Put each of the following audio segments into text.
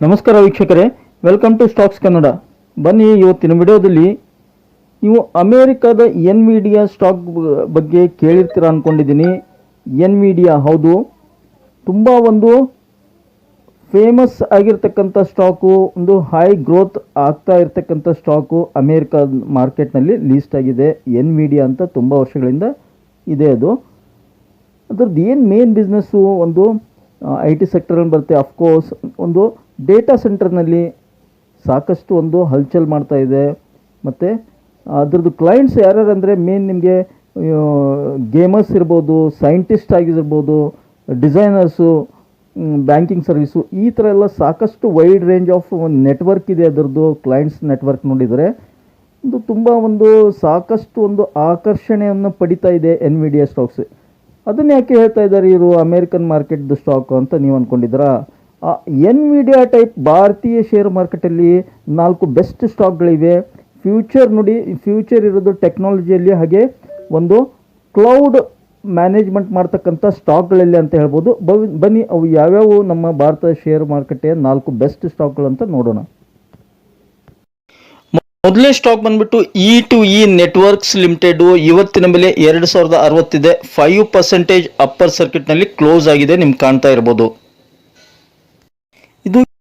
ನಮಸ್ಕಾರ ವೀಕ್ಷಕರೇ welcome to stocks Kannada ಬನ್ನಿ, ಇವತ್ತಿನ ವಿಡಿಯೋದಲ್ಲಿ ನೀವು ಅಮೇರಿಕಾದ ಎನ್ ಮೀಡಿಯಾ ಸ್ಟಾಕ್ ಬಗ್ಗೆ ಕೇಳಿರ್ತೀರ ಅಂದ್ಕೊಂಡಿದ್ದೀನಿ ಎನ್ ಮೀಡಿಯಾ ಹೌದು, ತುಂಬ ಒಂದು ಫೇಮಸ್ ಆಗಿರ್ತಕ್ಕಂಥ ಸ್ಟಾಕು ಒಂದು ಹೈ ಗ್ರೋತ್ ಆಗ್ತಾ ಇರ್ತಕ್ಕಂಥ ಸ್ಟಾಕು ಅಮೇರಿಕಾ ಮಾರ್ಕೆಟ್ನಲ್ಲಿ ಲೀಸ್ಟ್ ಆಗಿದೆ. ಎನ್ ಮೀಡಿಯಾ ಅಂತ ತುಂಬ ವರ್ಷಗಳಿಂದ ಇದೆ ಅದು. ಅದ್ರದ್ದು ಏನು ಮೇನ್ ಬಿಸ್ನೆಸ್ಸು ಒಂದು ಐ ಟಿ ಸೆಕ್ಟರಲ್ಲಿ ಬರುತ್ತೆ ಅಫ್ಕೋರ್ಸ್ ಒಂದು ಡೇಟಾ ಸೆಂಟರ್ನಲ್ಲಿ ಸಾಕಷ್ಟು ಒಂದು ಹಲ್ಚಲ್ ಮಾಡ್ತಾ ಇದೆ. ಮತ್ತು ಅದರದ್ದು ಕ್ಲೈಂಟ್ಸ್ ಯಾರ್ಯಾರು ಅಂದರೆ ಮೇನ್ ನಿಮಗೆ ಗೇಮರ್ಸ್ ಇರ್ಬೋದು ಸೈಂಟಿಸ್ಟ್ ಆಗಿರ್ಬೋದು ಡಿಸೈನರ್ಸು ಬ್ಯಾಂಕಿಂಗ್ ಸರ್ವಿಸು ಈ ಥರ ಎಲ್ಲ ಸಾಕಷ್ಟು ವೈಡ್ ರೇಂಜ್ ಆಫ್ ಒಂದು ನೆಟ್ವರ್ಕ್ ಇದೆ ಅದರದ್ದು ಕ್ಲೈಂಟ್ಸ್ ನೆಟ್ವರ್ಕ್ ನೋಡಿದರೆ. ಒಂದು ತುಂಬ ಒಂದು ಸಾಕಷ್ಟು ಒಂದು ಆಕರ್ಷಣೆಯನ್ನು ಪಡಿತಾ ಇದೆ ಎನ್ ವಿಡಿಯಾ ಸ್ಟಾಕ್ಸ್ ಅದನ್ನು ಯಾಕೆ ಹೇಳ್ತಾ ಇದ್ದಾರೆ ಇವರು ಅಮೇರಿಕನ್ ಮಾರ್ಕೆಟ್ದು ಸ್ಟಾಕು ಅಂತ ನೀವು ಅಂದ್ಕೊಂಡಿದ್ದೀರಾ ಎನ್ ಮೀಡಿಯಾ ಟೈಪ್ ಭಾರತೀಯ ಶೇರ್ ಮಾರ್ಕೆಟಲ್ಲಿ ನಾಲ್ಕು ಬೆಸ್ಟ್ ಸ್ಟಾಕ್ಗಳಿವೆ ಫ್ಯೂಚರ್ ನೋಡಿ ಫ್ಯೂಚರ್ ಇರೋದು ಟೆಕ್ನಾಲಜಿಯಲ್ಲಿ ಹಾಗೆ ಒಂದು ಕ್ಲೌಡ್ ಮ್ಯಾನೇಜ್ಮೆಂಟ್ ಮಾಡ್ತಕ್ಕಂಥ ಸ್ಟಾಕ್ಗಳಲ್ಲಿ ಅಂತ ಹೇಳ್ಬೋದು. ಬನ್ನಿ ಅವು ಯಾವ್ಯಾವು ನಮ್ಮ ಭಾರತದ ಶೇರ್ ಮಾರುಕಟ್ಟೆಯ ನಾಲ್ಕು ಬೆಸ್ಟ್ ಸ್ಟಾಕ್ಗಳು ಅಂತ ನೋಡೋಣ. ಮೊದಲನೇ ಸ್ಟಾಕ್ ಬಂದ್ಬಿಟ್ಟು E two E networks limited ಇವತ್ತಿನ ಬೆಲೆ ಎರಡು ಸಾವಿರದ ಅರವತ್ತಿದೆ ಫೈವ್ ಪರ್ಸೆಂಟೇಜ್ ಅಪ್ಪರ್ ಸರ್ಕಿಟ್ನಲ್ಲಿ ಕ್ಲೋಸ್ ಆಗಿದೆ, ನಿಮ್ಗೆ ಕಾಣ್ತಾ ಇರ್ಬೋದು.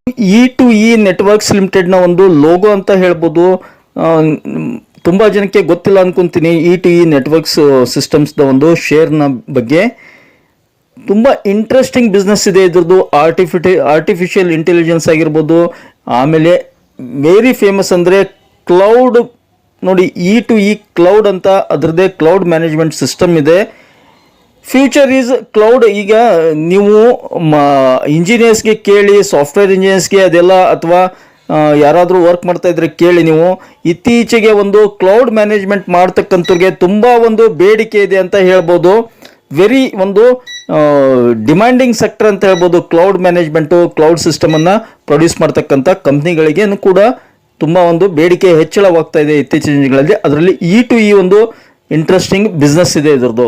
ಇ ಟು ಇ ನೆಟ್ವರ್ಕ್ಸ್ ಲಿಮಿಟೆಡ್ನ ಒಂದು ಲೋಗೋ ಅಂತ ಹೇಳ್ಬೋದು. ತುಂಬ ಜನಕ್ಕೆ ಗೊತ್ತಿಲ್ಲ ಅನ್ಕೊಂತೀನಿ ಇ ಟು ಇ ನೆಟ್ವರ್ಕ್ಸ್ ಸಿಸ್ಟಮ್ಸ್ದ ಒಂದು ಶೇರ್ನ ಬಗ್ಗೆ. ತುಂಬ ಇಂಟ್ರೆಸ್ಟಿಂಗ್ ಬಿಸ್ನೆಸ್ ಇದೆ ಇದ್ರದ್ದು. ಆರ್ಟಿಫಿಟಿ ಆರ್ಟಿಫಿಷಿಯಲ್ ಇಂಟೆಲಿಜೆನ್ಸ್ ಆಗಿರ್ಬೋದು. ಆಮೇಲೆ ವೆರಿ ಫೇಮಸ್ ಅಂದರೆ ಕ್ಲೌಡ್ ನೋಡಿ ಇ ಟು ಇ ಕ್ಲೌಡ್ ಅಂತ ಅದರದ್ದೇ ಕ್ಲೌಡ್ ಮ್ಯಾನೇಜ್ಮೆಂಟ್ ಸಿಸ್ಟಮ್ ಇದೆ. ಫ್ಯೂಚರ್ ಈಸ್ ಕ್ಲೌಡ್ ಈಗ ನೀವು ಇಂಜಿನಿಯರ್ಸ್ಗೆ ಕೇಳಿ ಸಾಫ್ಟ್ವೇರ್ ಇಂಜಿನಿಯರ್ಸ್ಗೆ ಅದೆಲ್ಲ ಅಥವಾ ಯಾರಾದರೂ ವರ್ಕ್ ಮಾಡ್ತಾ ಇದ್ರೆ ಕೇಳಿ ನೀವು. ಇತ್ತೀಚೆಗೆ ಒಂದು ಕ್ಲೌಡ್ ಮ್ಯಾನೇಜ್ಮೆಂಟ್ ಮಾಡ್ತಕ್ಕಂಥವ್ರಿಗೆ ತುಂಬ ಒಂದು ಬೇಡಿಕೆ ಇದೆ ಅಂತ ಹೇಳ್ಬೋದು. ವೆರಿ ಒಂದು ಡಿಮ್ಯಾಂಡಿಂಗ್ ಸೆಕ್ಟರ್ ಅಂತ ಹೇಳ್ಬೋದು. ಕ್ಲೌಡ್ ಮ್ಯಾನೇಜ್ಮೆಂಟು ಕ್ಲೌಡ್ ಸಿಸ್ಟಮನ್ನು ಪ್ರೊಡ್ಯೂಸ್ ಮಾಡ್ತಕ್ಕಂಥ ಕಂಪ್ನಿಗಳಿಗೆ ಕೂಡ ತುಂಬ ಒಂದು ಬೇಡಿಕೆ ಹೆಚ್ಚಳವಾಗ್ತಾ ಇದೆ ಇತ್ತೀಚಿನ ದಿನಗಳಲ್ಲಿ. ಅದರಲ್ಲಿ ಇ ಟು ಇ ಒಂದು ಇಂಟ್ರೆಸ್ಟಿಂಗ್ ಬಿಸ್ನೆಸ್ ಇದೆ ಇದರದ್ದು.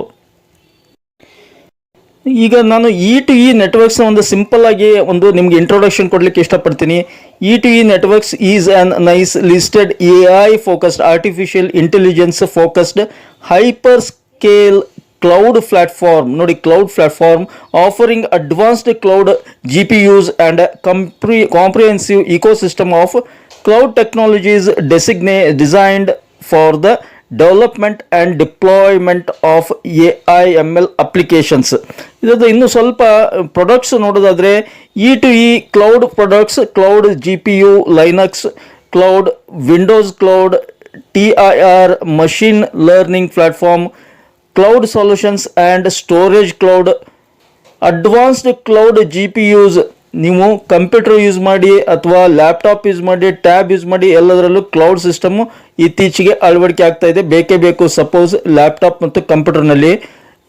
ಈಗ ನಾನು ಇ ಟು ಇ ನೆಟ್ವರ್ಕ್ಸ್ನ ಒಂದು ಸಿಂಪಲ್ ಆಗಿ ಒಂದು ನಿಮ್ಗೆ ಇಂಟ್ರೊಡಕ್ಷನ್ ಕೊಡಲಿಕ್ಕೆ ಇಷ್ಟಪಡ್ತೀನಿ. E two E networks is an NSE listed A I focused artificial intelligence focused hyperscale cloud platform ನೋಡಿ cloud platform offering advanced cloud G P Us and compre comprehensive ecosystem of cloud technologies designe designed for the development and deployment of A I M L applications ಇದ್ರದ್ದು ಇನ್ನು ಸ್ವಲ್ಪ products ನೋಡೋದಾದರೆ E two E cloud products cloud G P U Linux cloud Windows cloud T I R machine learning platform cloud solutions and storage cloud advanced cloud G P Us ನೀವು computer use ಮಾಡಿ ಅಥವಾ laptop use ಮಾಡಿ, tab use ಮಾಡಿ, ಎಲ್ಲದರಲ್ಲೂ cloud system ಇತ್ತೀಚೆಗೆ ಅಳವಡಿಕೆ ಆಗ್ತಾ ಇದೆ. ಬೇಕೇ ಬೇಕು, ಸಪೋಸ್ ಲ್ಯಾಪ್ಟಾಪ್ ಮತ್ತು ಕಂಪ್ಯೂಟರ್ನಲ್ಲಿ.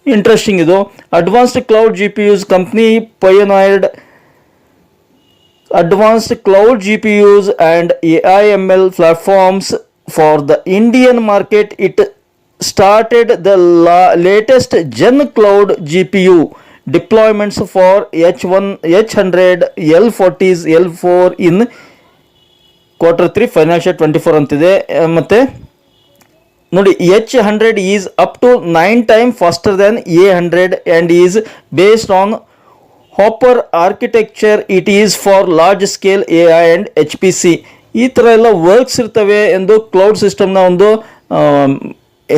ಇಂಟ್ರೆಸ್ಟಿಂಗ್ ಇದು. Advanced cloud G P Us company pioneered I cloud GPUs for the Indian market it started the la latest gen cloud G Cloud GPU deployments for H1, H100, L40s, L4 in quarter three financial twenty four ಅಂತಿದೆ. ಮತ್ತು ನೋಡಿ H hundred is up to nine time faster than A hundred and is based on Hopper architecture it is for large scale A I and H P C ಈ ಥರ ಎಲ್ಲ works ಇರ್ತವೆ ಎಂದು cloud ಸಿಸ್ಟಮ್ನ ಒಂದು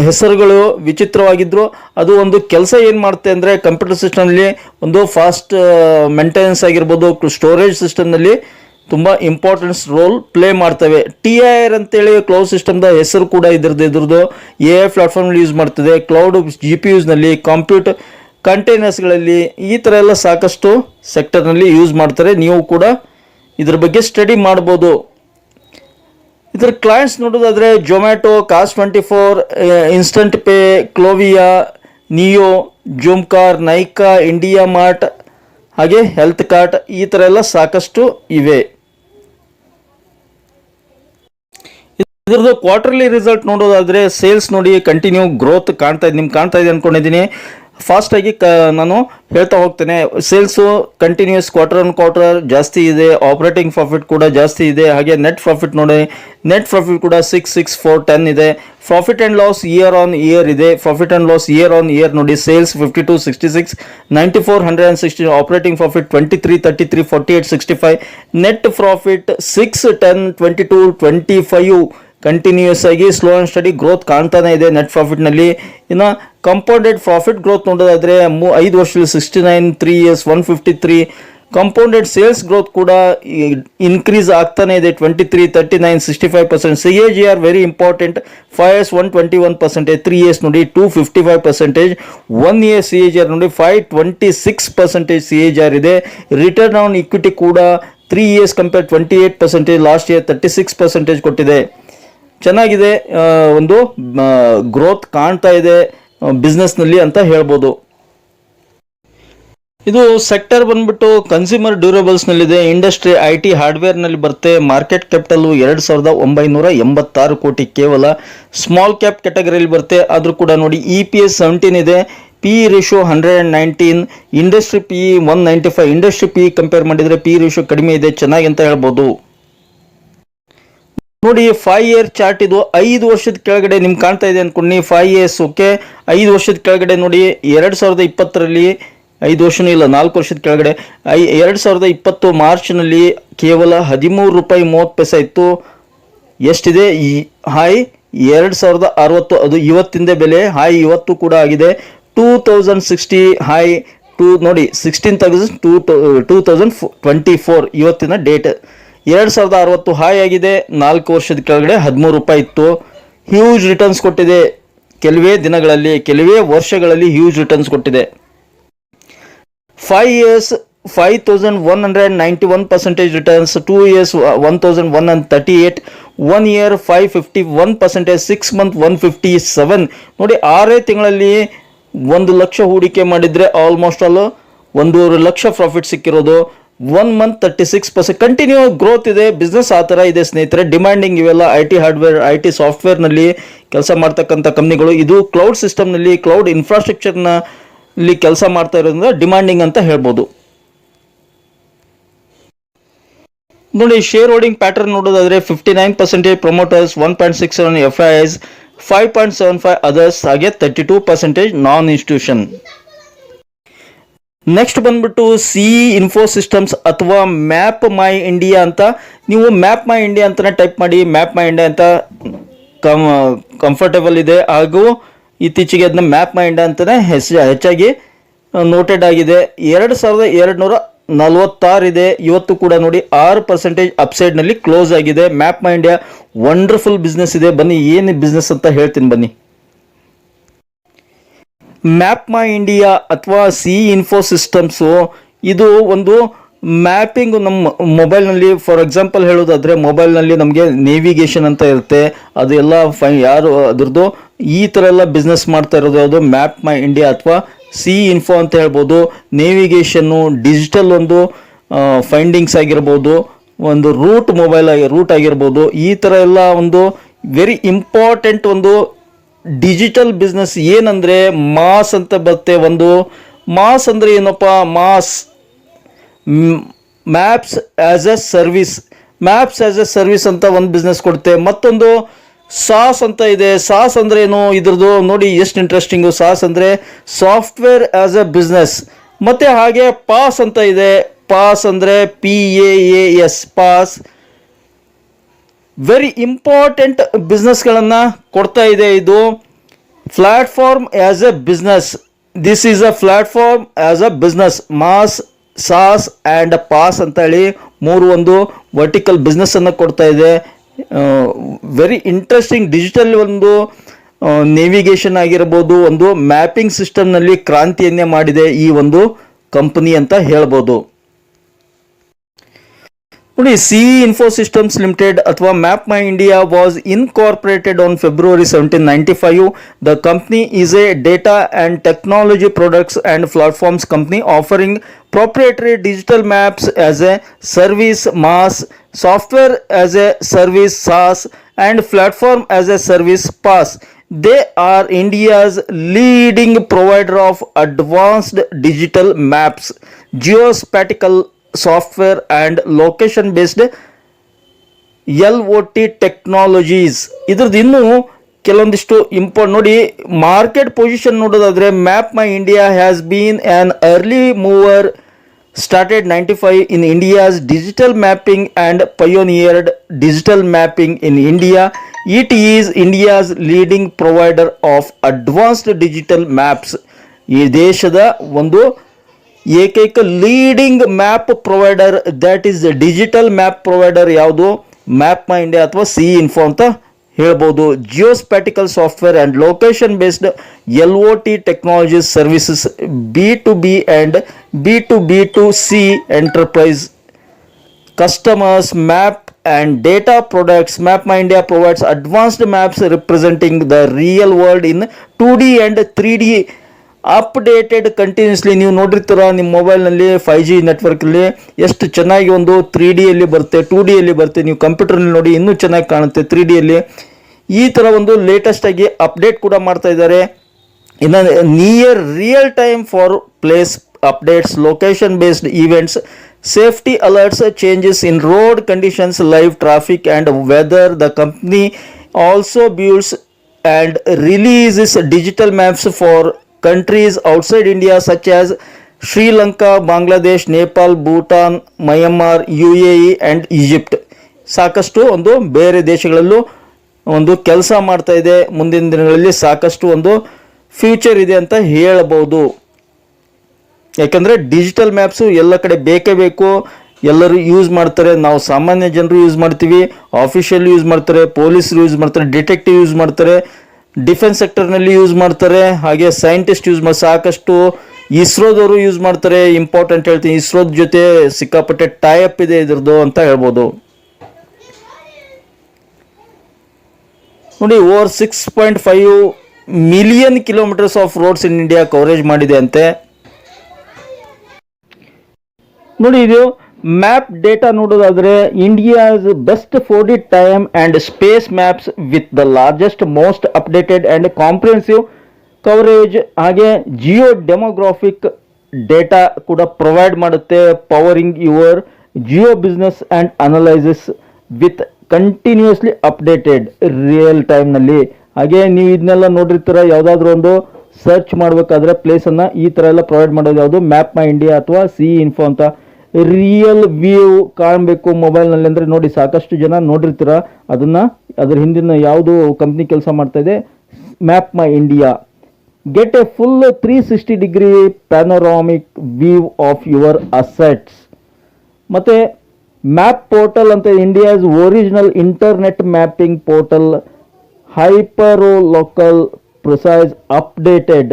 ಹೆಸರುಗಳು ವಿಚಿತ್ರವಾಗಿದ್ರು ಅದು ಒಂದು ಕೆಲಸ ಏನು ಮಾಡುತ್ತೆ ಅಂದರೆ ಕಂಪ್ಯೂಟರ್ ಸಿಸ್ಟಮ್ನಲ್ಲಿ ಒಂದು ಫಾಸ್ಟ್ ಮೇಂಟೆನೆನ್ಸ್ ಆಗಿರ್ಬೋದು ಸ್ಟೋರೇಜ್ ಸಿಸ್ಟಮ್ನಲ್ಲಿ ತುಂಬ ಇಂಪಾರ್ಟೆನ್ಸ್ ರೋಲ್ ಪ್ಲೇ ಮಾಡ್ತವೆ. ಟಿ ಐ ಆರ್ ಅಂತೇಳಿ ಕ್ಲೌಡ್ ಸಿಸ್ಟಮ್ದ ಹೆಸರು ಕೂಡ ಇದ್ರದ್ದು ಇದ್ರದ್ದು ಎ ಐ ಪ್ಲಾಟ್ಫಾರ್ಮ್ನಲ್ಲಿ ಯೂಸ್ ಮಾಡ್ತದೆ. ಕ್ಲೌಡ್ ಜಿ ಪಿ ಯೂಸ್ನಲ್ಲಿ ಕಂಪ್ಯೂಟರ್ ಕಂಟೈನರ್ಸ್ಗಳಲ್ಲಿ ಈ ಥರ ಎಲ್ಲ ಸಾಕಷ್ಟು ಸೆಕ್ಟರ್ನಲ್ಲಿ ಯೂಸ್ ಮಾಡ್ತಾರೆ. ನೀವು ಕೂಡ ಇದ್ರ ಬಗ್ಗೆ ಸ್ಟಡಿ ಮಾಡ್ಬೋದು. ಇದರ ಕ್ಲೈಂಟ್ಸ್ ನೋಡೋದಾದರೆ Zomato cost twenty four instant pay Clovia neo Zoomcar Nykaa India mart ಹಾಗೆ ಹೆಲ್ತ್ ಕಾರ್ಟ್ ಈ ಥರ ಎಲ್ಲ ಸಾಕಷ್ಟು ಇವೆ. ಇದ್ರದ್ದು ಕ್ವಾರ್ಟರ್ಲಿ ರಿಸಲ್ಟ್ ನೋಡೋದಾದರೆ ಸೇಲ್ಸ್ ನೋಡಿ ಕಂಟಿನ್ಯೂ ಗ್ರೋತ್ ಕಾಣ್ತಾ ಇದೆ ನಿಮ್ಗೆ ಕಾಣ್ತಾ ಇದೆ ಅನ್ಕೊಂಡಿದ್ದೀನಿ ಫಾಸ್ಟಾಗಿ ಕ, ನಾನು ಹೇಳ್ತಾ ಹೋಗ್ತೇನೆ. Sales continues quarter on quarter ಜಾಸ್ತಿ ಇದೆ. ಆಪರೇಟಿಂಗ್ ಪ್ರಾಫಿಟ್ ಕೂಡ ಜಾಸ್ತಿ ಇದೆ. ಹಾಗೆ ನೆಟ್ ಪ್ರಾಫಿಟ್ ನೋಡಿ ನೆಟ್ ಪ್ರಾಫಿಟ್ ಕೂಡ ಸಿಕ್ಸ್ ಸಿಕ್ಸ್ ಫೋರ್ ಟೆನ್ ಇದೆ. Profit and loss year on year ಇದೆ. Profit and loss year on year ನೋಡಿ sales fifty two sixty six ninety four hundred and sixty operating profit twenty three thirty three forty eight sixty five net profit six ten twenty two twenty five continues ಆಗಿ slow and steady growth ಕಾಣ್ತಾನೆ ಇದೆ net ಪ್ರಾಫಿಟ್ನಲ್ಲಿ ಇನ್ನು compounded profit growth ನೋಡೋದಾದರೆ ಮೂ, ಐದು ವರ್ಷದಲ್ಲಿ sixty nine three years one fifty three compounded sales growth ಕೂಡ increase ಆಗ್ತಾನೆ ಇದೆ twenty three thirty nine sixty five percent C A G R very important five years one twenty one percentage three years ನೋಡಿ two fifty five percentage one year C A G R ನೋಡಿ five twenty six percentage C A G R ಇದೆ. Return on equity ಕೂಡ three years compare twenty eight percentage last year thirty six percentage ಕೊಟ್ಟಿದೆ. ಚೆನ್ನಾಗಿದೆ ಒಂದು growth ಕಾಣ್ತಾ ಇದೆ ಬಿಸ್ನೆಸ್ನಲ್ಲಿ ಅಂತ ಹೇಳ್ಬೋದು. ಇದು ಸೆಕ್ಟರ್ ಬಂದ್ಬಿಟ್ಟು ಕನ್ಸ್ಯೂಮರ್ ಡ್ಯೂರೇಬಲ್ಸ್ನಲ್ಲಿದೆ ಇಂಡಸ್ಟ್ರಿ ಐ ಟಿ ಹಾರ್ಡ್ವೇರ್ನಲ್ಲಿ ಬರುತ್ತೆ ಮಾರ್ಕೆಟ್ ಕ್ಯಾಪಿಟಲ್ಲು ಎರಡು ಸಾವಿರದ ಒಂಬೈನೂರ ಎಂಬತ್ತಾರು ಕೋಟಿ ಕೇವಲ ಸ್ಮಾಲ್ ಕ್ಯಾಪ್ ಕ್ಯಾಟಗರಿಯಲ್ಲಿ ಬರುತ್ತೆ, ಆದರೂ ಕೂಡ ನೋಡಿ ಇ ಪಿ ಎಸ್ ಸೆವೆಂಟೀನ್ ಇದೆ P ratio hundred and nineteen industry P one ninety five industry P compare ಮಾಡಿದರೆ ಪಿ ರೇಷೋ ಕಡಿಮೆ ಇದೆ, ಚೆನ್ನಾಗಿ ಅಂತ ಹೇಳ್ಬೋದು. ನೋಡಿ ಫೈವ್ ಇಯರ್ ಚಾರ್ಟ್ ಇದು ಐದು ವರ್ಷದ ಕೆಳಗಡೆ ನಿಮ್ಗೆ ಕಾಣ್ತಾ ಇದೆ ಅನ್ಕೊಂಡು ಫೈವ್ ಇಯರ್ಸ್ ಓಕೆ ಐದು ವರ್ಷದ ಕೆಳಗಡೆ ನೋಡಿ, ಎರಡು ಸಾವಿರದ ಇಪ್ಪತ್ತರಲ್ಲಿ, ಐದು ವರ್ಷನೂ ಇಲ್ಲ, ನಾಲ್ಕು ವರ್ಷದ ಕೆಳಗಡೆ, ಐ, ಎರಡು ಸಾವಿರದ ಇಪ್ಪತ್ತು ಮಾರ್ಚ್ನಲ್ಲಿ ಕೇವಲ ಹದಿಮೂರು ರೂಪಾಯಿ ಮೂವತ್ತು ಪೈಸೆ ಇತ್ತು. ಎಷ್ಟಿದೆ? ಈ ಹಾಯ್ ಎರಡು ಸಾವಿರದ ಅರವತ್ತು, ಅದು ಇವತ್ತಿಂದ ಬೆಲೆ ಹಾಯ್ ಇವತ್ತು ಕೂಡ ಆಗಿದೆ. Two thousand sixty high two ನೋಡಿ sixteen thousand two two thousand twenty four ಇವತ್ತಿನ ಡೇಟ್ ಎರಡು ಸಾವಿರದ ಅರವತ್ತು ಹಾಯ್ ಆಗಿದೆ. ನಾಲ್ಕು ವರ್ಷದ ಕೆಳಗಡೆ ಹದಿಮೂರು ರೂಪಾಯಿ ಇತ್ತು. ಹ್ಯೂಜ್ ರಿಟರ್ನ್ಸ್ ಕೊಟ್ಟಿದೆ. ಕೆಲವೇ ದಿನಗಳಲ್ಲಿ, ಕೆಲವೇ ವರ್ಷಗಳಲ್ಲಿ ಹ್ಯೂಜ್ ರಿಟರ್ನ್ಸ್ ಕೊಟ್ಟಿದೆ. Five years five thousand one hundred ninety one percentage returns two years one thousand one and thirty eight one year five fifty one percentage six month one fifty seven ನೋಡಿ, ಆರೇ ತಿಂಗಳಲ್ಲಿ ಒಂದು ಲಕ್ಷ ಹೂಡಿಕೆ ಮಾಡಿದರೆ almost all ಒಂದೂವರೆ lakh profit ಸಿಕ್ಕಿರೋದು. One month thirty six percent continue growth ಇದೆ business ಆ ಥರ ಇದೆ, ಸ್ನೇಹಿತರೆ. ಡಿಮ್ಯಾಂಡಿಂಗ್ ಇವೆಲ್ಲ I T hardware I T ಸಾಫ್ಟ್ವೇರ್ನಲ್ಲಿ ಕೆಲಸ ಮಾಡ್ತಕ್ಕಂಥ ಕಂಪ್ನಿಗಳು. ಇದು ಕ್ಲೌಡ್ ಸಿಸ್ಟಮ್ನಲ್ಲಿ ಕ್ಲೌಡ್ ಇನ್ಫ್ರಾಸ್ಟ್ರಕ್ಚರ್ನಲ್ಲಿ ಕೆಲಸ ಮಾಡ್ತಾ ಇರೋದ್ರಿಂದ ಡಿಮ್ಯಾಂಡಿಂಗ್ ಅಂತ ಹೇಳ್ಬೋದು. ನೋಡಿ ಶೇರ್ ಹೋಲ್ಡಿಂಗ್ ಪ್ಯಾಟರ್ನ್ ನೋಡೋದಾದರೆ fifty nine percentage promoters one point six seven F Is five point seven five others ಹಾಗೆ thirty two percentage non institution next ಬಂದ್ಬಿಟ್ಟು ಸಿ ಇನ್ಫೋ ಸಿಸ್ಟಮ್ಸ್ ಅಥವಾ ಮ್ಯಾಪ್ ಮೈ ಇಂಡಿಯಾ ಅಂತ. ನೀವು ಮ್ಯಾಪ್ ಮೈ India ಅಂತಲೇ type ಮಾಡಿ map ಮೈ India ಅಂತ come comfortable ಇದೆ. ಹಾಗೂ ಇತ್ತೀಚೆಗೆ ಅದನ್ನ ಮ್ಯಾಪ್ ಮೈ ಇಂಡಿಯಾ ಅಂತಲೇ ಹೆಸ ಹೆಚ್ಚಾಗಿ ನೋಟೆಡ್ ಆಗಿದೆ. ಎರಡು ಸಾವಿರದ ಎರಡು ನೂರ ನಲವತ್ತಾರು ಇದೆ. ಇವತ್ತು ಕೂಡ ನೋಡಿ ಆರು ಪರ್ಸೆಂಟೇಜ್ ಅಪ್ಸೈಡ್ನಲ್ಲಿ ಕ್ಲೋಸ್ ಆಗಿದೆ. Map my India wonderful business ಇದೆ. ಬನ್ನಿ, ಏನು ಬಿಸ್ನೆಸ್ ಅಂತ ಹೇಳ್ತೀನಿ ಬನ್ನಿ. ಮ್ಯಾಪ್ ಮೈ ಇಂಡಿಯಾ ಅಥವಾ ಸಿ ಇನ್ಫೋ ಸಿಸ್ಟಮ್ಸು ಇದು ಒಂದು ಮ್ಯಾಪಿಂಗ್ ನಮ್ಮ ಮೊಬೈಲ್ನಲ್ಲಿ. ಫಾರ್ ಎಕ್ಸಾಂಪಲ್ ಹೇಳೋದಾದರೆ, ಮೊಬೈಲ್ನಲ್ಲಿ ನಮಗೆ ನೇವಿಗೇಷನ್ ಅಂತ ಇರುತ್ತೆ. ಅದು ಎಲ್ಲ ಫೈ, ಯಾರು, ಅದರದ್ದು ಈ ಥರ ಎಲ್ಲ ಬಿಸ್ನೆಸ್ ಮಾಡ್ತಾ ಇರೋದು ಯಾವುದು? ಮ್ಯಾಪ್ ಮೈ ಇಂಡಿಯಾ ಅಥವಾ ಸಿ ಇನ್ಫೋ ಅಂತ ಹೇಳ್ಬೋದು. ನೇವಿಗೇಷನ್ನು ಡಿಜಿಟಲ್ ಒಂದು ಫೈಂಡಿಂಗ್ಸ್ ಆಗಿರ್ಬೋದು, ಒಂದು ರೂಟ್ ಮೊಬೈಲ್ ಆಗಿ, ರೂಟ್ ಆಗಿರ್ಬೋದು, ಈ ಥರ ಎಲ್ಲ ಒಂದು ವೆರಿ ಇಂಪಾರ್ಟೆಂಟ್ ಒಂದು ಡಿಜಿಟಲ್ ಬಿಸ್ನೆಸ್ ಏನಂದರೆ ಮಾಸ್ ಅಂತ ಬರುತ್ತೆ ಒಂದು. ಮಾಸ್ ಅಂದರೆ ಏನಪ್ಪ? MaaS maps as a service maps as a service ಅಂತ ಒಂದು ಬಿಸ್ನೆಸ್ ಕೊಡುತ್ತೆ. ಮತ್ತೊಂದು ಸಾಸ್ ಅಂತ ಇದೆ. ಸಾಸ್ ಅಂದ್ರೆ ಏನು? ಇದ್ರದ್ದು ನೋಡಿ ಎಷ್ಟು ಇಂಟ್ರೆಸ್ಟಿಂಗು ಸಾಸ್ ಅಂದರೆ ಸಾಫ್ಟ್ವೇರ್ ಆ್ಯಸ್ ಎ ಬಿಸ್ನೆಸ್ ಮತ್ತು ಹಾಗೆ ಪಾಸ್ ಅಂತ ಇದೆ. ಪಾಸ್ ಅಂದರೆ P A A S PaaS. Very important ಬಿಸ್ನೆಸ್ಗಳನ್ನು ಕೊಡ್ತಾ ಇದೆ ಇದು platform as a business this is a platform as a business MaaS SaaS and PaaS ಅಂತ ಹೇಳಿ ಮೂರು ಒಂದು ವರ್ಟಿಕಲ್ ಬಿಸ್ನೆಸ್ಸನ್ನು ಕೊಡ್ತಾ ಇದೆ. ವೆರಿ ಇಂಟ್ರೆಸ್ಟಿಂಗ್ ಡಿಜಿಟಲ್ ಒಂದು ನೇವಿಗೇಷನ್ ಆಗಿರ್ಬೋದು, ಒಂದು ಮ್ಯಾಪಿಂಗ್ ಸಿಸ್ಟಮ್ನಲ್ಲಿ ಕ್ರಾಂತಿಯನ್ನೇ ಮಾಡಿದೆ ಈ ಒಂದು ಕಂಪನಿ ಅಂತ ಹೇಳ್ಬೋದು. ನೋಡಿ ಸಿ ಇನ್ಫೋ ಸಿಸ್ಟಮ್ಸ್ ಲಿಮಿಟೆಡ್ ಅಥವಾ map my India was incorporated on February seventeen ninety five the company is a data and technology products and platforms company offering proprietary digital maps as a service mass software as a service SaaS and platform as a service PaaS they are India's leading provider of advanced digital maps geospatial Software and location based L O T technologies ಇದ್ರದ್ದು ಇನ್ನೂ ಕೆಲವೊಂದಿಷ್ಟು import ನೋಡಿ market position ನೋಡೋದಾದರೆ map my India has been an early mover started ninety five in India's digital mapping and pioneered digital mapping in India it is India's leading provider of advanced digital maps ಈ ದೇಶದ ಒಂದು ಏಕೈಕ leading map provider that is digital map provider ಯಾವುದು? Map ಮೈ India ಅಥವಾ C info ಅಂತ ಹೇಳ್ಬೋದು. Geospatial software and location based L O T technologies services B to B and B to B to C enterprise customers, map and data products. Map my india provides advanced maps representing the real world in 2d and 3d updated continuously ನೀವು ನೋಡಿರ್ತೀರ ನಿಮ್ಮ ಮೊಬೈಲ್ನಲ್ಲಿ five G ನೆಟ್ವರ್ಕಲ್ಲಿ ಎಷ್ಟು ಚೆನ್ನಾಗಿ ಒಂದು three ಡಿಯಲ್ಲಿ ಬರುತ್ತೆ two ಡಿಯಲ್ಲಿ ಬರುತ್ತೆ, ನೀವು ಕಂಪ್ಯೂಟರ್ನಲ್ಲಿ ನೋಡಿ ಇನ್ನೂ ಚೆನ್ನಾಗಿ ಕಾಣುತ್ತೆ ತ್ರೀ ಡಿಯಲ್ಲಿ ಈ ಥರ ಒಂದು ಲೇಟೆಸ್ಟಾಗಿ ಅಪ್ಡೇಟ್ ಕೂಡ ಮಾಡ್ತಾ ಇದ್ದಾರೆ. ಇನ್ನು near real time for place updates location based events safety alerts changes in road conditions live traffic and weather the company also builds and releases digital maps for countries outside india, such as sri lanka, bangladesh, nepal, bhutan, myanmar uae and egypt. ಸಾಕಷ್ಟು ಒಂದು ಬೇರೆ ದೇಶಗಳಲ್ಲೂ ಒಂದು ಕೆಲಸ ಮಾಡ್ತಾ ಇದೆ. ಮುಂದಿನ ದಿನಗಳಲ್ಲಿ ಸಾಕಷ್ಟು ಒಂದು ಫ್ಯೂಚರ್ ಇದೆ ಅಂತ ಹೇಳಬಹುದು. ಯಾಕಂದರೆ ಡಿಜಿಟಲ್ ಮ್ಯಾಪ್ಸು ಎಲ್ಲ ಕಡೆ ಬೇಕೇ ಬೇಕು. ಎಲ್ಲರೂ ಯೂಸ್ ಮಾಡ್ತಾರೆ. ನಾವು ಸಾಮಾನ್ಯ ಜನರು ಯೂಸ್ ಮಾಡ್ತೀವಿ. ಆಫೀಷಿಯಲ್ ಯೂಸ್ ಮಾಡ್ತಾರೆ. ಪೊಲೀಸರು ಯೂಸ್ ಮಾಡ್ತಾರೆ. ಡಿಟೆಕ್ಟಿವ್ ಯೂಸ್ ಮಾಡ್ತಾರೆ. ಡಿಫೆನ್ಸ್ ಸೆಕ್ಟರ್ನಲ್ಲಿ ಯೂಸ್ ಮಾಡ್ತಾರೆ, ಹಾಗೆ ಸೈಂಟಿಸ್ಟ್ ಯೂಸ್ ಮಾಡಿ ಸಾಕಷ್ಟು ಇಸ್ರೋದವರು ಯೂಸ್ ಮಾಡ್ತಾರೆ. ಇಂಪಾರ್ಟೆಂಟ್ ಹೇಳ್ತೀನಿ, ಇಸ್ರೋದ ಜೊತೆ ಸಿಕ್ಕಾಪಟ್ಟೆ ಟೈಅಪ್ ಇದೆ ಇದ್ರದ್ದು ಅಂತ ಹೇಳ್ಬೋದು. ನೋಡಿ over six point five million kilometres of roads in India coverage ಮಾಡಿದೆ ಅಂತೆ. ನೋಡಿ, ಇದು ಮ್ಯಾಪ್ ಡೇಟಾ ನೋಡೋದಾದರೆ India's best four D time and space maps with the largest most updated and comprehensive coverage ಹಾಗೆ ಜಿಯೋ ಡೆಮೋಗ್ರಾಫಿಕ್ ಡೇಟಾ ಕೂಡ provide ಮಾಡುತ್ತೆ powering your geo business and analysis with continuously updated real ಟೈಮ್ನಲ್ಲಿ ಹಾಗೆ ನೀವು ಇದನ್ನೆಲ್ಲ ನೋಡಿರ್ತೀರ, ಯಾವುದಾದ್ರೂ ಒಂದು ಸರ್ಚ್ ಮಾಡಬೇಕಾದ್ರೆ ಪ್ಲೇಸನ್ನು ಈ ಥರ ಎಲ್ಲ ಪ್ರೊವೈಡ್ ಮಾಡೋದು ಯಾವುದು? ಮ್ಯಾಪ್ ಮೈ ಇಂಡಿಯಾ ಅಥವಾ ಸಿ ಇನ್ಫೋ ಅಂತ. ರಿಯಲ್ ವ್ಯೂ ಕಾಣಬೇಕು ಮೊಬೈಲ್ನಲ್ಲಿ ಅಂದರೆ ನೋಡಿ ಸಾಕಷ್ಟು ಜನ ನೋಡಿರ್ತೀರ? ಅದನ್ನು ಅದರ ಹಿಂದಿನ ಯಾವುದು ಕಂಪ್ನಿ ಕೆಲಸ ಮಾಡ್ತಾ ಇದೆ map my India get a full three sixty degree panoramic view of your assets ಮತ್ತು ಮ್ಯಾಪ್ ಪೋರ್ಟಲ್ ಅಂತ India's original internet mapping portal hyper local precise updated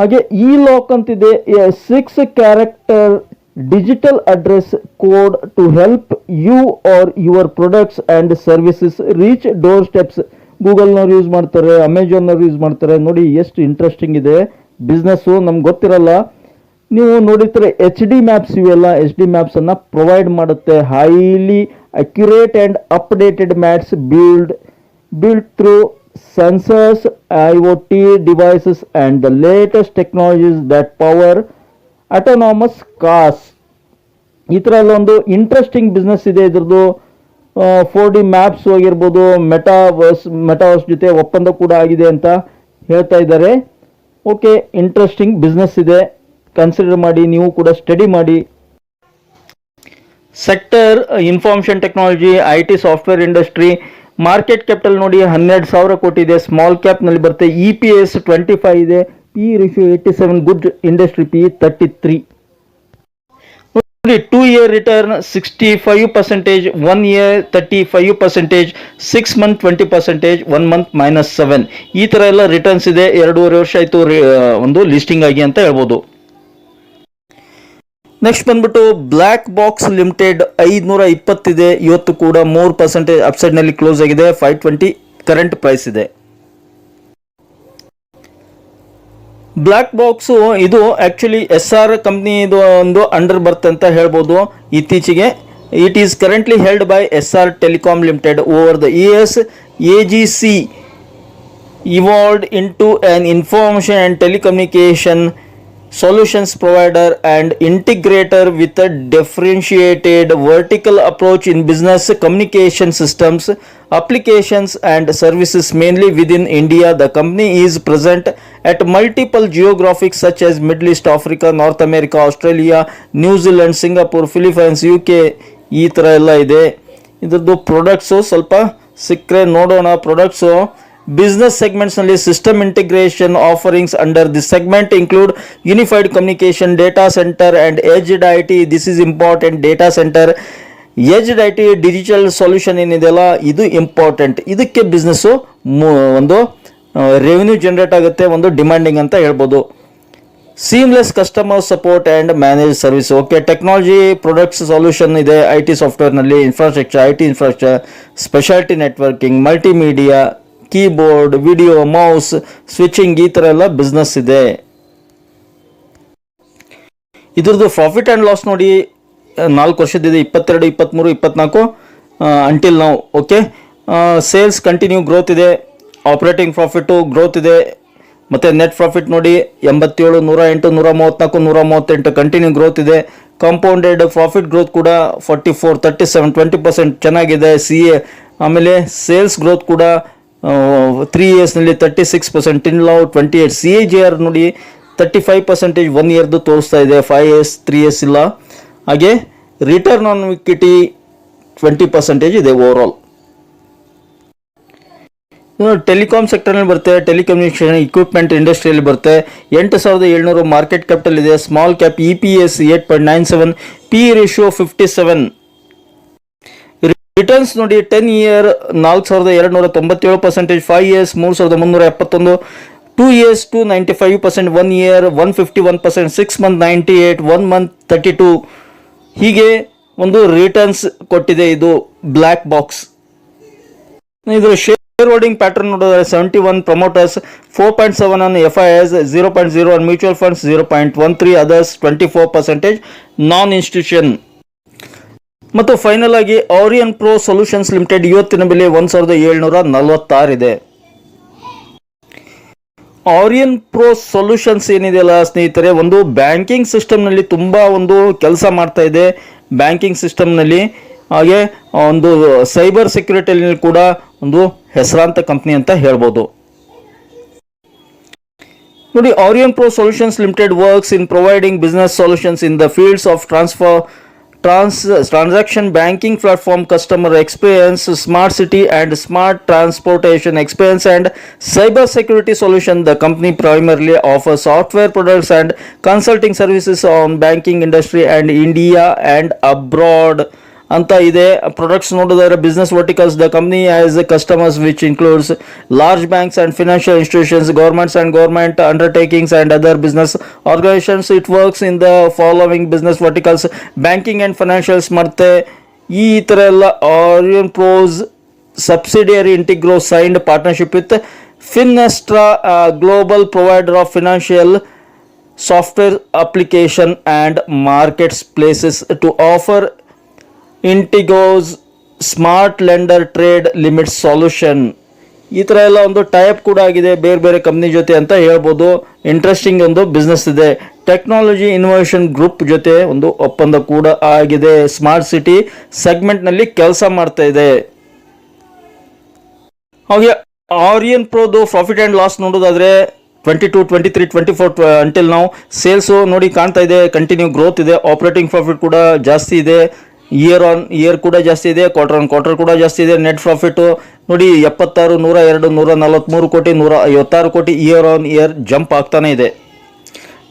ಹಾಗೆ ಈ ಲಾಕ್ ಅಂತಿದೆ six character digital address code to help you are your products and services reach door steps ಗೂಗಲ್ನವ್ರು use ಮಾಡ್ತಾರೆ ಅಮೆಝಾನ್ನವ್ರು use ಮಾಡ್ತಾರೆ. ನೋಡಿ, ಎಷ್ಟು ಇಂಟ್ರೆಸ್ಟಿಂಗ್ ಇದೆ. ಬಿಸ್ನೆಸ್ಸು ನಮ್ಗೆ ಗೊತ್ತಿರಲ್ಲ. ನೀವು ನೋಡಿರ್ತಾರೆ ಎಚ್ ಡಿ ಮ್ಯಾಪ್ಸ್ ಇವೆಲ್ಲ. ಎಚ್ ಡಿ ಮ್ಯಾಪ್ಸನ್ನು ಪ್ರೊವೈಡ್ ಮಾಡುತ್ತೆ. Highly accurate and updated maps build build through sensors, IoT devices, and the latest technologies that power autonomous cars. ಈ ಥರ ಎಲ್ಲ ಒಂದು ಇಂಟ್ರೆಸ್ಟಿಂಗ್ ಬಿಸ್ನೆಸ್ ಇದೆ. ಇದ್ರದ್ದು ಫೋರ್ ಡಿ ಮ್ಯಾಪ್ಸ್ ಆಗಿರ್ಬೋದು ಮೆಟಾವರ್ಸ್ ಮೆಟಾವರ್ಸ್ ಜೊತೆ ಒಪ್ಪಂದ ಕೂಡ ಆಗಿದೆ ಅಂತ ಹೇಳ್ತಾ ಇದ್ದಾರೆ. ಓಕೆ ಇಂಟ್ರೆಸ್ಟಿಂಗ್ ಬಿಸ್ನೆಸ್ ಇದೆ. ಕನ್ಸಿಡರ್ ಮಾಡಿ ನೀವು ಕೂಡ ಸ್ಟಡಿ ಮಾಡಿ. Sector information technology I T software industry market capital ನೋಡಿ ಹನ್ನೆರಡು ಸಾವಿರ ಕೋಟಿ ಇದೆ. ಸ್ಮಾಲ್ ಕ್ಯಾಪ್ನಲ್ಲಿ ಬರುತ್ತೆ. E P S twenty five ಇದೆ. P ratio eighty seven good industry P thirty three ನೋಡಿ two year return sixty five percentage one year thirty five percentage six month twenty percentage one month minus seven ಈ ಥರ ಎಲ್ಲ returns ಇದೆ. ಎರಡೂವರೆ ವರ್ಷ ಆಯಿತು ಒಂದು ಲಿಸ್ಟಿಂಗ್ ಆಗಿ ಅಂತ ಹೇಳ್ಬೋದು. ನೆಕ್ಸ್ಟ್ ಬಂದ್ಬಿಟ್ಟು ಬ್ಲ್ಯಾಕ್ ಬಾಕ್ಸ್ ಲಿಮಿಟೆಡ್ ಐದುನೂರ ಇಪ್ಪತ್ತಿದೆ ಇವತ್ತು ಕೂಡ ಮೂರು ಪರ್ಸೆಂಟೇಜ್ ಅಪ್ಸೈಡ್ನಲ್ಲಿ ಕ್ಲೋಸ್ ಆಗಿದೆ. ಫೈವ್ ಟ್ವೆಂಟಿ ಕರೆಂಟ್ ಪ್ರೈಸ್ ಇದೆ. ಬ್ಲ್ಯಾಕ್ ಬಾಕ್ಸು ಇದು ಆ್ಯಕ್ಚುಲಿ ಎಸ್ ಆರ್ ಕಂಪ್ನಿದು ಒಂದು ಅಂಡರ್ ಬರ್ತ್ ಅಂತ ಹೇಳ್ಬೋದು. ಇತ್ತೀಚೆಗೆ it is currently held by S R telecom limited over the years A G C evolved into an information and telecommunication solutions provider and integrator with a differentiated vertical approach in business communication systems applications and services mainly within india the company is present at multiple geographics such as middle east africa north america australia new zealand singapore philippines uk ಈ ಥರ ಎಲ್ಲ ಇದೆ ಇದ್ರದ್ದು products ಸ್ವಲ್ಪ ಸಿಕ್ಕರೆ ನೋಡೋಣ products business ಸೆಗ್ಮೆಂಟ್ಸ್ನಲ್ಲಿ system integration offerings under this segment include unified communication data center and edged I T this is important data center edged I T digital solution ಏನಿದೆಯಲ್ಲ ಇದು ಇಂಪಾರ್ಟೆಂಟ್ ಇದಕ್ಕೆ ಬಿಸ್ನೆಸ್ಸು ಒಂದು ರೆವಿನ್ಯೂ ಜನ್ರೇಟ್ ಆಗುತ್ತೆ, ಒಂದು demanding ಅಂತ ಹೇಳ್ಬೋದು. Seamless customer support and manage service okay technology products solution ಇದೆ I T ಸಾಫ್ಟ್ವೇರ್ನಲ್ಲಿ infrastructure I T infrastructure speciality networking multimedia keyboard, video, mouse switching ಈ ಥರ ಎಲ್ಲ ಬಿಸ್ನೆಸ್ ಇದೆ. ಇದ್ರದ್ದು ಪ್ರಾಫಿಟ್ ಆ್ಯಂಡ್ ಲಾಸ್ ನೋಡಿ ನಾಲ್ಕು ವರ್ಷದಿದೆ ಇಪ್ಪತ್ತೆರಡು ಇಪ್ಪತ್ತ್ಮೂರು ಇಪ್ಪತ್ನಾಲ್ಕು ಅಂಟಿಲ್ ನಾವು ಓಕೆ ಸೇಲ್ಸ್ ಕಂಟಿನ್ಯೂ ಗ್ರೋತ್ ಇದೆ ಆಪ್ರೇಟಿಂಗ್ ಪ್ರಾಫಿಟ್ಟು ಗ್ರೋತ್ ಇದೆ, ಮತ್ತು ನೆಟ್ ಪ್ರಾಫಿಟ್ ನೋಡಿ ಎಂಬತ್ತೇಳು, ನೂರ ಎಂಟು, ನೂರ ಮೂವತ್ತ್ನಾಲ್ಕು ನೂರ ಮೂವತ್ತೆಂಟು ಕಂಟಿನ್ಯೂ ಗ್ರೋತ್ ಇದೆ. ಕಾಂಪೌಂಡೆಡ್ ಪ್ರಾಫಿಟ್ ಗ್ರೋತ್ ಕೂಡ forty four thirty seven twenty percent ಚೆನ್ನಾಗಿದೆ ಸಿ ಎ ಆಮೇಲೆ ಸೇಲ್ಸ್ ಗ್ರೋತ್ ಕೂಡ three ಇಯರ್ಸ್ನಲ್ಲಿ thirty six percent in low twenty eight C A G R ನೋಡಿ ತರ್ಟಿ ಫೈವ್ ಪರ್ಸೆಂಟೇಜ್ ಒನ್ ಇಯರ್ದು ತೋರಿಸ್ತಾ ಇದೆ. Five years three years ಇಲ್ಲ. ಹಾಗೆ return on equity twenty percentage ಇದೆ ಓವರ್ ಆಲ್ ಟೆಲಿಕಾಂ ಸೆಕ್ಟರ್ನಲ್ಲಿ ಬರುತ್ತೆ. ಟೆಲಿಕಮ್ಯುನಿಕೇಷನ್ ಇಕ್ವಿಪ್ಮೆಂಟ್ ಇಂಡಸ್ಟ್ರಿಯಲ್ಲಿ ಬರುತ್ತೆ. ಎಂಟು ಸಾವಿರದ ಏಳ್ನೂರು ಮಾರ್ಕೆಟ್ ಕ್ಯಾಪಿಟಲ್ ಇದೆ. Small cap E P S eight point nine seven P ratio fifty seven returns ನೋಡಿ ಟೆನ್ ಇಯರ್ ನಾಲ್ಕು ಸಾವಿರದ ಎರಡು ನೂರ ತೊಂಬತ್ತೇಳು ಪರ್ಸೆಂಟೇಜ್ ಫೈವ್ ಇಯರ್ಸ್ ಮೂರು ಸಾವಿರದ ಮುನ್ನೂರ ಎಪ್ಪತ್ತೊಂದು two years two ninety five percent one year one fifty one percent six month ninety eight one month thirty two ಹೀಗೆ ಒಂದು ರಿಟರ್ನ್ಸ್ ಕೊಟ್ಟಿದೆ ಇದು ಬ್ಲ್ಯಾಕ್ ಬಾಕ್ಸ್ ಇದು ಶೇರ್ ಹೋಲ್ಡಿಂಗ್ ಪ್ಯಾಟರ್ನ್ ನೋಡಿದ್ರೆ seventy one promoters four point seven and F I S zero point zero and mutual funds zero point one three others twenty four percentage non institution ಮತ್ತು final ಆಗಿ Aryan pro solutions limited ಇವತ್ತಿನ ಬೆಲೆ ಒಂದು ನಲವತ್ತಾರಿದೆ Aryan pro solutions ಏನಿದೆಯಲ್ಲ ಸ್ನೇಹಿತರೆ, ಒಂದು banking ಸಿಸ್ಟಮ್ನಲ್ಲಿ ತುಂಬ ಒಂದು ಕೆಲಸ ಮಾಡ್ತಾ ಇದೆ. ಬ್ಯಾಂಕಿಂಗ್ ಸಿಸ್ಟಮ್ನಲ್ಲಿ ಹಾಗೆ ಒಂದು ಸೈಬರ್ ಸೆಕ್ಯೂರಿಟಿಯಲ್ಲಿ ಕೂಡ ಒಂದು ಹೆಸರಾಂತ ಕಂಪ್ನಿ ಅಂತ ಹೇಳ್ಬೋದು. ನೋಡಿ Aurionpro solutions limited works in providing business solutions in the fields of transfer Trans transaction banking platform customer experience, smart city and smart transportation experience and cyber security solution. The company primarily offers software products and consulting services on banking industry and India and abroad. ಅಂತ ಇದೆ. Products ನೋಡೋದಾದ್ರೆ business verticals the company as customers which includes large banks and financial institutions governments and government undertakings and other business organisations it works in the following business verticals banking and financials ಮತ್ತೆ ಈ ಥರ ಎಲ್ಲ Aurionpro's subsidiary Integro signed partnership with Finestra, global global of financial software application and markets places to offer Intigo's smart lender trade limit solution. ಈ ಥರ ಎಲ್ಲ ಒಂದು type ಕೂಡ ಆಗಿದೆ, ಬೇರೆ ಬೇರೆ ಕಂಪ್ನಿ ಜೊತೆ ಅಂತ ಹೇಳ್ಬೋದು. ಇಂಟ್ರೆಸ್ಟಿಂಗ್ ಒಂದು ಬಿಸ್ನೆಸ್ ಇದೆ. ಟೆಕ್ನಾಲಜಿ ಇನ್ನೋವೇಷನ್ ಗ್ರೂಪ್ ಜೊತೆ ಒಂದು ಒಪ್ಪಂದ ಕೂಡ ಆಗಿದೆ. ಸ್ಮಾರ್ಟ್ ಸಿಟಿ ಸೆಗ್ಮೆಂಟ್ನಲ್ಲಿ ಕೆಲಸ ಮಾಡ್ತಾ ಇದೆ. ಹಾಗೆ ಆರಿಯನ್ ಪ್ರೋದು ಪ್ರಾಫಿಟ್ ಆ್ಯಂಡ್ ಲಾಸ್ ನೋಡೋದಾದರೆ twenty two twenty three twenty four until ನಾವು ಸೇಲ್ಸು ನೋಡಿ ಕಾಣ್ತಾ ಇದೆ ಕಂಟಿನ್ಯೂ ಗ್ರೋತ್ ಇದೆ ಆಪರೇಟಿಂಗ್ ಪ್ರಾಫಿಟ್ ಕೂಡ ಜಾಸ್ತಿ ಇದೆ. ಇಯರ್ ಆನ್ ಇಯರ್ ಕೂಡ ಜಾಸ್ತಿ ಇದೆ ಕ್ವಾರ್ಟರ್ ಆನ್ ಕ್ವಾರ್ಟರ್ ಕೂಡ ಜಾಸ್ತಿ ಇದೆ. ನೆಟ್ ಪ್ರಾಫಿಟ್ಟು ನೋಡಿ ಎಪ್ಪತ್ತಾರು, ನೂರ ಎರಡು, ನೂರ ನಲವತ್ತ್ಮೂರು ಕೋಟಿ, ನೂರ ಐವತ್ತಾರು ಕೋಟಿ ಇಯರ್ ಆನ್ ಇಯರ್ ಜಂಪ್ ಆಗ್ತಾನೆ ಇದೆ.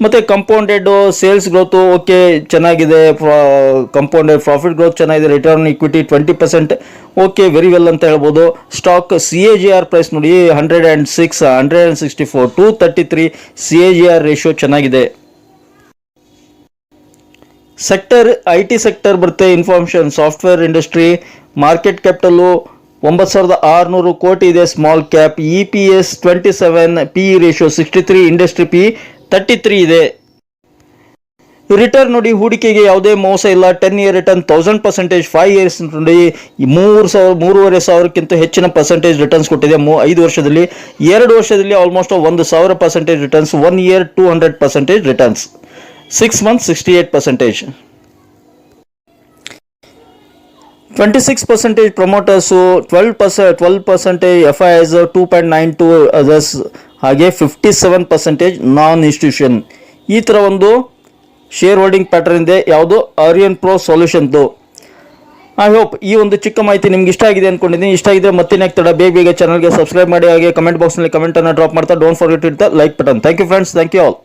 ಮತ್ತು ಕಂಪೌಂಡೆಡ್ ಸೇಲ್ಸ್ ಗ್ರೋತು ಓಕೆ ಚೆನ್ನಾಗಿದೆ. ಕಂಪೌಂಡೆಡ್ ಪ್ರಾಫಿಟ್ ಗ್ರೋತ್ ಚೆನ್ನಾಗಿದೆ. Return equity twenty percent okay very well ಅಂತ ಹೇಳ್ಬೋದು. Stock C A G R price ನೋಡಿ hundred and six hundred and sixty four to thirty three C A G R ratio ಚೆನ್ನಾಗಿದೆ. Sector I T sector ಬರುತ್ತೆ information, software industry, market capital ಒಂಬತ್ತು ಸಾವಿರದ ಆರುನೂರು ಕೋಟಿ ಇದೆ small cap, E P S twenty seven, P E ratio sixty three, industry P thirty three ಇದೆ. Return ನೋಡಿ, ಹೂಡಿಕೆಗೆ ಯಾವುದೇ ಮೋಸ ಇಲ್ಲ. Ten year return thousand percentage five years ನೋಡಿ ಮೂರು ಸಾವಿರ, ಮೂರುವರೆ ಸಾವಿರಕ್ಕಿಂತ ಹೆಚ್ಚಿನ ಪರ್ಸೆಂಟೇಜ್ ರಿಟರ್ನ್ಸ್ ಕೊಟ್ಟಿದೆ. ಮೂ, ಐದು ವರ್ಷದಲ್ಲಿ, ಎರಡು ವರ್ಷದಲ್ಲಿ ಆಲ್ಮೋಸ್ಟ್ ಒಂದು ಸಾವಿರ percentage returns one year two hundred percentage returns six month sixty eight percentage twenty six percentage promoters twelve percent twelve percentage F I S two point nine two others ಹಾಗೆ fifty seven percentage non institution ಈ ಥರ ಒಂದು share holding pattern ಇದೆ. ಯಾವುದು? Aurionpro ಸೊಲ್ಯೂಷನ್ದು I hope ಈ ಒಂದು ಚಿಕ್ಕ ಮಾಹಿತಿ ನಿಮ್ಗೆ ಇಷ್ಟ ಆಗಿದೆ ಅಂದ್ಕೊಂಡಿದ್ದೀನಿ ಇಷ್ಟ ಆಗಿದ್ರೆ ಮತ್ತೆ ತಡ ಬೇಗ ಬೇಗ ಚಾನಲ್ಗೆ ಸಬ್ಸ್ಕ್ರೈಬ್ ಮಾಡಿ, ಹಾಗೆ ಕಮೆಂಟ್ ಬಾಕ್ಸ್ನಲ್ಲಿ ಕಮೆಂಟನ್ನು ಡ್ರಾಪ್ ಮಾಡ್ತಾ don't forget it the like button thank you friends thank you all